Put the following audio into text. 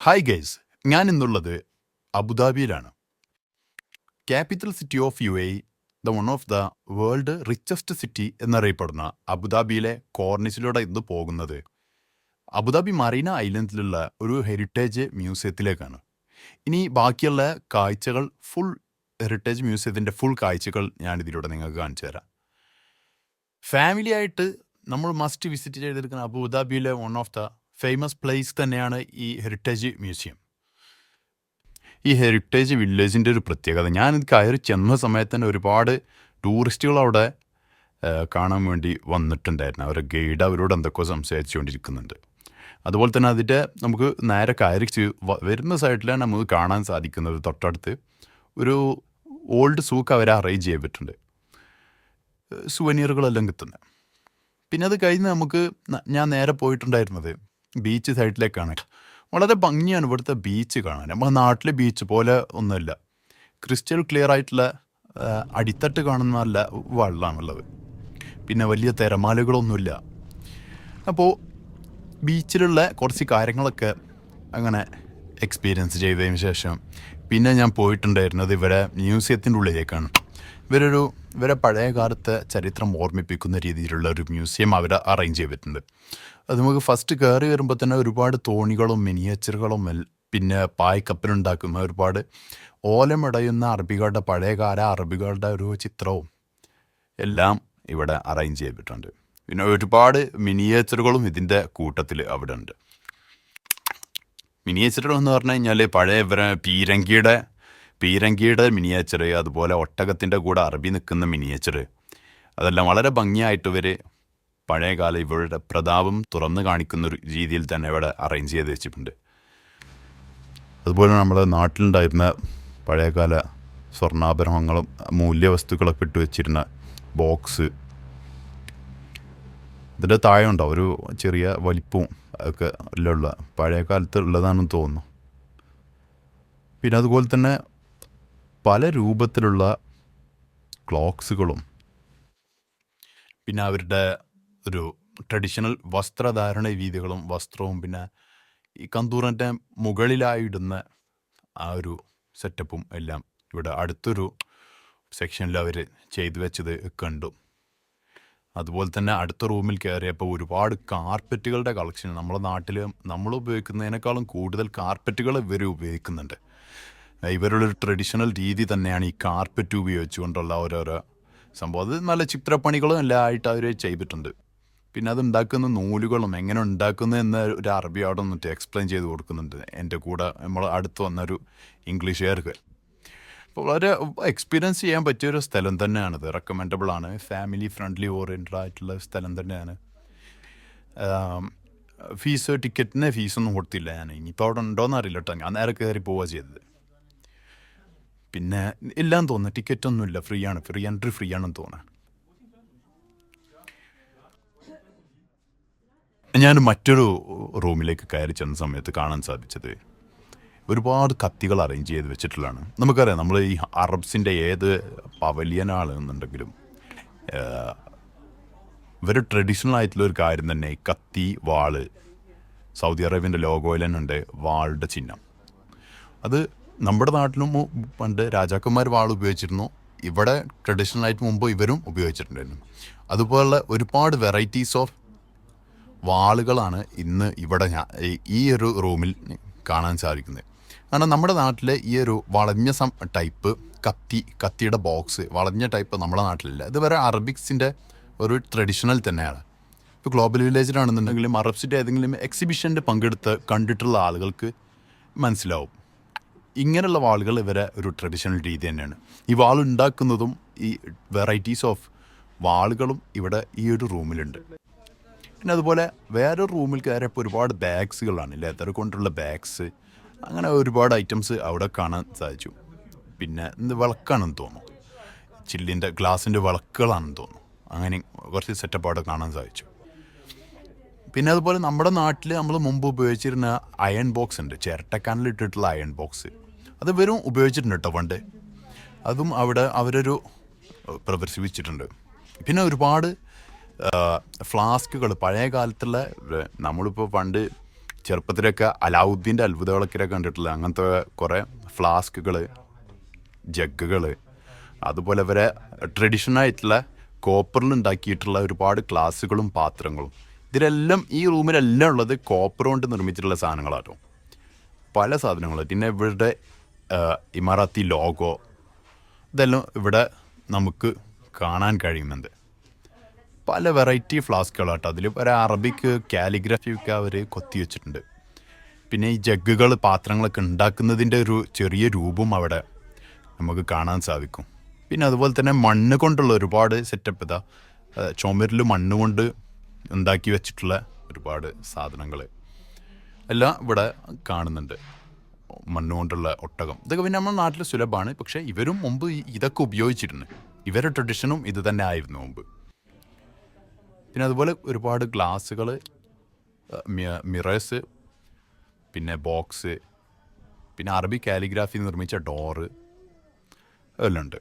Hi guys ഞാൻ ഇന്നുള്ളത് അബുദാബിയിലാണ്. Capital city of U A the one of the world richest city എന്നറിയപ്പെടുന്ന അബുദാബിയിലെ കോർണിസിലൂടെ ഇന്ന് പോകുന്നത്. അബുദാബി മറീന ഐലൻഡിലുള്ള ഒരു ഹെറിറ്റേജ് മ്യൂസിയത്തിലേക്കാണ് ഇനി ബാക്കിയുള്ള കാഴ്ചകൾ ഫുൾ ഹെറിറ്റേജ് മ്യൂസിയത്തിന്റെ ഫുൾ കാഴ്ചകൾ ഞാൻ ഇതിലൂടെ നിങ്ങൾക്ക് കാണിച്ചു തരാം. ഫാമിലി ആയിട്ട് നമ്മൾ മസ്റ്റ് വിസിറ്റ് ചെയ്തിരിക്കുന്ന അബുദാബിയിലെ one of the famous place തന്നെയാണ് ഈ ഹെറിറ്റേജ് മ്യൂസിയം ഈ ഹെറിറ്റേജ് വില്ലേജിന്റെ ഒരു പ്രത്യേകത ഞാൻ കയറി ചെന്ന സമയത്ത് തന്നെ ഒരുപാട് ടൂറിസ്റ്റുകൾ അവിടെ കാണാൻ വേണ്ടി വന്നിട്ടുണ്ടായിരുന്നു. അവരെ ഗൈഡ് അവരോട് എന്തൊക്കെയോ സംസാരിച്ചുകൊണ്ടിരിക്കുന്നുണ്ട്. അതുപോലെ തന്നെ അതിന്റെ നമുക്ക് നേരെ കയറി വരുന്ന സൈഡിലാണ് നമുക്ക് കാണാൻ സാധിക്കുന്നത്. തൊട്ടടുത്ത് ഒരു ഓൾഡ് സൂക്ക് അവർ അറേഞ്ച് ചെയ്തിട്ടുണ്ട്. സുവനീറുകളെല്ലാം കിട്ടുന്നത് പിന്നെ അത് കഴിഞ്ഞ് നമുക്ക് ഞാൻ നേരെ പോയിട്ടുണ്ടായിരുന്നത് ബീച്ച് സൈഡിലേക്കാണ്. വളരെ ഭംഗിയാണ് ഇവിടുത്തെ ബീച്ച് കാണാൻ. നമ്മുടെ നാട്ടിലെ ബീച്ച് പോലെ ഒന്നുമില്ല. ക്രിസ്റ്റൽ ക്ലിയർ ആയിട്ടുള്ള അടിത്തട്ട് കാണുന്ന നല്ല വെള്ളമാണുള്ളത്. പിന്നെ വലിയ തിരമാലകളൊന്നുമില്ല. അപ്പോൾ ബീച്ചിലുള്ള കുറച്ച് കാര്യങ്ങളൊക്കെ അങ്ങനെ എക്സ്പീരിയൻസ് ചെയ്തതിന് ശേഷം പിന്നെ ഞാൻ പോയിട്ടുണ്ടായിരുന്നത് ഇവരെ മ്യൂസിയത്തിന്റെ ഉള്ളിലേക്കാണ്. ഇവരൊരു ഇവരെ പഴയകാലത്തെ ചരിത്രം ഓർമ്മിപ്പിക്കുന്ന രീതിയിലുള്ള ഒരു മ്യൂസിയം അവർ അറേഞ്ച് ചെയ്തിട്ടുണ്ട്. അത് നമുക്ക് ഫസ്റ്റ് കയറി വരുമ്പോൾ തന്നെ ഒരുപാട് തോണികളും മിനിയേച്ചറുകളും പിന്നെ പായ്ക്കപ്പലുണ്ടാക്കുന്ന ഒരുപാട് ഓലമടയുന്ന അറബികളുടെ പഴയകാല അറബികളുടെ ഒരു ചിത്രവും എല്ലാം ഇവിടെ അറേഞ്ച് ചെയ്തിട്ടുണ്ട്. പിന്നെ ഒരുപാട് മിനിയേച്ചറുകളും ഇതിന്റെ കൂട്ടത്തിൽ അവിടെ ഉണ്ട് മിനിയേച്ചറുകൾ എന്ന് പറഞ്ഞു കഴിഞ്ഞാൽ പഴയ പീരങ്കിയുടെ പീരങ്കിയുടെ മിനിയേച്ചർ അതുപോലെ ഒട്ടകത്തിന്റെ കൂടെ അറബി നിൽക്കുന്ന മിനിയേച്ചർ അതെല്ലാം വളരെ ഭംഗിയായിട്ട് ഇവർ പഴയകാല ഇവരുടെ പ്രതാപം തുറന്നു കാണിക്കുന്ന ഒരു രീതിയിൽ തന്നെ ഇവിടെ അറേഞ്ച് ചെയ്ത് വെച്ചിട്ടുണ്ട്. അതുപോലെ നമ്മുടെ നാട്ടിലുണ്ടായിരുന്ന പഴയകാല സ്വർണാഭരണങ്ങളും മൂല്യവസ്തുക്കളൊക്കെ ഇട്ട് വെച്ചിരുന്ന ബോക്സ്. ഇതിന്റെ താഴെ ഉണ്ടോ ഒരു ചെറിയ വലിപ്പവും ഒക്കെ ഉള്ള പഴയ കാലത്ത് ഉള്ളതാണെന്ന് തോന്നുന്നു. പിന്നെ അതുപോലെ തന്നെ പല രൂപത്തിലുള്ള ക്ലോക്സുകളും പിന്നെ അവരുടെ ഒരു ട്രഡീഷണൽ വസ്ത്രധാരണ രീതികളും വസ്ത്രവും പിന്നെ ഈ കന്തൂറിന്റെ മുകളിലായിടുന്ന ആ ഒരു സെറ്റപ്പും എല്ലാം ഇവിടെ അടുത്തൊരു സെക്ഷനിൽ അവർ ചെയ്തു വെച്ചത് കണ്ടു. അതുപോലെ തന്നെ അടുത്ത റൂമിൽ കയറിയപ്പോൾ ഒരുപാട് കാർപ്പറ്റുകളുടെ കളക്ഷൻ. നമ്മുടെ നാട്ടിൽ നമ്മൾ ഉപയോഗിക്കുന്നതിനേക്കാളും കൂടുതൽ കാർപ്പറ്റുകൾ ഇവർ ഉപയോഗിക്കുന്നുണ്ട്. ഇവരുടെ ഒരു ട്രഡീഷണൽ രീതി തന്നെയാണ് ഈ കാർപ്പറ്റ് ഉപയോഗിച്ചുകൊണ്ടുള്ള ഓരോരോ സംഭവം. അത് നല്ല ചിത്രപ്പണികളും എല്ലാം ആയിട്ട് അവർ ചെയ്തിട്ടുണ്ട്. പിന്നെ അത് ഉണ്ടാക്കുന്ന നൂലുകളും എങ്ങനെ ഉണ്ടാക്കുന്നു എന്ന ഒരു അറബി അവിടെ നിന്നിട്ട് എക്സ്പ്ലെയിൻ ചെയ്ത് കൊടുക്കുന്നുണ്ട്. എന്റെ കൂടെ നമ്മൾ അടുത്ത് വന്നൊരു ഇംഗ്ലീഷുകാർക്ക്. അപ്പോൾ വളരെ എക്സ്പീരിയൻസ് ചെയ്യാൻ പറ്റിയൊരു സ്ഥലം തന്നെയാണിത്. റെക്കമെൻഡബിൾ ആണ്. ഫാമിലി ഫ്രണ്ട്ലി ഓറിയന്റഡ് ആയിട്ടുള്ള സ്ഥലം തന്നെയാണ്. ഫീസ് ടിക്കറ്റിന് ഫീസൊന്നും കൊടുത്തില്ല ഞാൻ ഇനിയിപ്പോൾ അവിടെ ഉണ്ടോയെന്ന് അറിയില്ല കേട്ടോ ഞാൻ നേരെ കയറി പോവുക ചെയ്തത്. പിന്നെ എല്ലാം തോന്നുന്നു. ടിക്കറ്റൊന്നുമില്ല. ഫ്രീ ആണ് ഫ്രീ എൻട്രി ഫ്രീ ആണെന്ന് തോന്നുന്നു. ഞാൻ മറ്റൊരു റൂമിലേക്ക് കയറി ചെന്ന സമയത്ത് കാണാൻ സാധിച്ചത് ഒരുപാട് കത്തികൾ അറേഞ്ച് ചെയ്ത് വെച്ചിട്ടുള്ളതാണ്. നമുക്കറിയാം നമ്മൾ ഈ അറബ്സിന്റെ ഏത് പവലിയനാണെന്നുണ്ടെങ്കിലും ഇവർ ട്രഡീഷണൽ ആയിട്ടുള്ള ഒരു കാര്യം തന്നെ. കത്തി വാൾ സൗദി അറേബ്യന്റെ ലോഗോയിൽ തന്നെ ഉണ്ട്. വാളുടെ ചിഹ്നം. അത് നമ്മുടെ നാട്ടിലും പണ്ട് രാജാക്കന്മാർ വാൾ ഉപയോഗിച്ചിരുന്നു. ഇവിടെ ട്രഡീഷണൽ ആയിട്ട് മുമ്പ് ഇവരും ഉപയോഗിച്ചിട്ടുണ്ടായിരുന്നു. അതുപോലുള്ള ഒരുപാട് വെറൈറ്റീസ് ഓഫ് വാളുകളാണ് ഇന്ന് ഇവിടെ ഞാൻ ഈ- ഈ ഒരു റൂമിൽ കാണാൻ സാധിക്കുന്നത്. കാരണം നമ്മുടെ നാട്ടിലെ ഈ ഒരു വളഞ്ഞ സം ടൈപ്പ് കത്തി കത്തിയുടെ ബോക്സ് വളഞ്ഞ ടൈപ്പ് നമ്മുടെ നാട്ടിലില്ല. ഇത് ഇതുവരെ അറബിക്സിന്റെ ഒരു ട്രഡീഷണൽ തന്നെയാണ്. ഇപ്പോൾ ഗ്ലോബൽ വില്ലേജിലാണെന്നുണ്ടെങ്കിലും അറബ്സിന്റെ ഏതെങ്കിലും എക്സിബിഷന്റെ പങ്കെടുത്ത് കണ്ടിട്ടുള്ള ആളുകൾക്ക് മനസ്സിലാവും. ഇങ്ങനെയുള്ള വാളുകൾ ഇവരെ ഒരു ട്രഡീഷണൽ രീതി തന്നെയാണ്. ഈ വാൾ ഉണ്ടാക്കുന്നതും ഈ വെറൈറ്റീസ് ഓഫ് വാളുകളും ഇവിടെ ഈ ഒരു റൂമിലുണ്ട് പിന്നെ അതുപോലെ വേറെ റൂമിൽ കയറിയപ്പോൾ ഒരുപാട് ബാഗ്സുകളാണ് ലെതർ കൊണ്ടുള്ള ബാഗ്സ് അങ്ങനെ ഒരുപാട് ഐറ്റംസ് അവിടെ കാണാൻ സാധിച്ചു. പിന്നെ എന്ത് വിളക്കാണെന്ന് തോന്നുന്നു. ചില്ലിന്റെ ഗ്ലാസിന്റെ വിളക്കുകളാണെന്ന് തോന്നുന്നു. അങ്ങനെ കുറച്ച് സെറ്റപ്പ് അവിടെ കാണാൻ സാധിച്ചു. പിന്നെ അതുപോലെ നമ്മുടെ നാട്ടിൽ നമ്മൾ മുമ്പ് ഉപയോഗിച്ചിരുന്ന അയൺ ബോക്സ് ഉണ്ട്. ചിരട്ടക്കാനിൽ ഇട്ടിട്ടുള്ള അയൺ ബോക്സ് അത് വെറും ഉപയോഗിച്ചിട്ടുണ്ട് കേട്ടോ പണ്ട്. അതും അവിടെ അവരൊരു പ്രദർശിപ്പിച്ചിട്ടുണ്ട്. പിന്നെ ഒരുപാട് ഫ്ലാസ്കുകൾ പഴയ കാലത്തുള്ള നമ്മളിപ്പോൾ പണ്ട് ചെറുപ്പത്തിലൊക്കെ അലാവുദ്ദീന്റെ അത്ഭുതകളൊക്കെ കണ്ടിട്ടുള്ള അങ്ങനത്തെ കുറേ ഫ്ലാസ്കുകൾ ജഗ്ഗുകൾ അതുപോലെ വരെ ട്രഡീഷണൽ ആയിട്ടുള്ള കോപ്പറിൽ ഉണ്ടാക്കിയിട്ടുള്ള ഒരുപാട് ഗ്ലാസ്സുകളും പാത്രങ്ങളും. ഇതിലെല്ലാം ഈ റൂമിലെല്ലാം ഉള്ളത് കോപ്പർ കൊണ്ട് നിർമ്മിച്ചിട്ടുള്ള സാധനങ്ങളാട്ടോ. പല സാധനങ്ങൾ പിന്നെ ഇവിടെ ഇമറാത്തി ലോഗോ ഇതെല്ലാം ഇവിടെ നമുക്ക് കാണാൻ കഴിയുന്നുണ്ട്. പല വെറൈറ്റി ഫ്ലാസ്കുകളാട്ടോ അതിൽ ഒരു അറബിക്ക് കാലിഗ്രഫി ഒക്കെ അവർ കൊത്തി വെച്ചിട്ടുണ്ട്. പിന്നെ ഈ ജഗ്ഗുകൾ പാത്രങ്ങളൊക്കെ ഉണ്ടാക്കുന്നതിന്റെ ഒരു ചെറിയ രൂപം അവിടെ നമുക്ക് കാണാൻ സാധിക്കും. പിന്നെ അതുപോലെ തന്നെ മണ്ണ് കൊണ്ടുള്ള ഒരുപാട് സെറ്റപ്പ് ഇതാ. ചുമരിൽ മണ്ണ് കൊണ്ട് ഉണ്ടാക്കി വെച്ചിട്ടുള്ള ഒരുപാട് സാധനങ്ങൾ എല്ലാം ഇവിടെ കാണുന്നുണ്ട്. മണ്ണുകൊണ്ടുള്ള ഒട്ടകം. ഇതൊക്കെ പിന്നെ നമ്മുടെ നാട്ടിൽ സുലഭമാണ്. പക്ഷേ ഇവരും മുമ്പ് ഇതൊക്കെ ഉപയോഗിച്ചിരുന്നു. ഇവരുടെ ട്രഡീഷനും ഇത് തന്നെ ആയിരുന്നു മുമ്പ്. പിന്നെ അതുപോലെ ഒരുപാട് ഗ്ലാസ്സുകൾ മിറേഴ്സ് പിന്നെ ബോക്സ് പിന്നെ അറബി കാലിഗ്രാഫി നിർമ്മിച്ച ഡോറ് എല്ലാം ഉണ്ട്.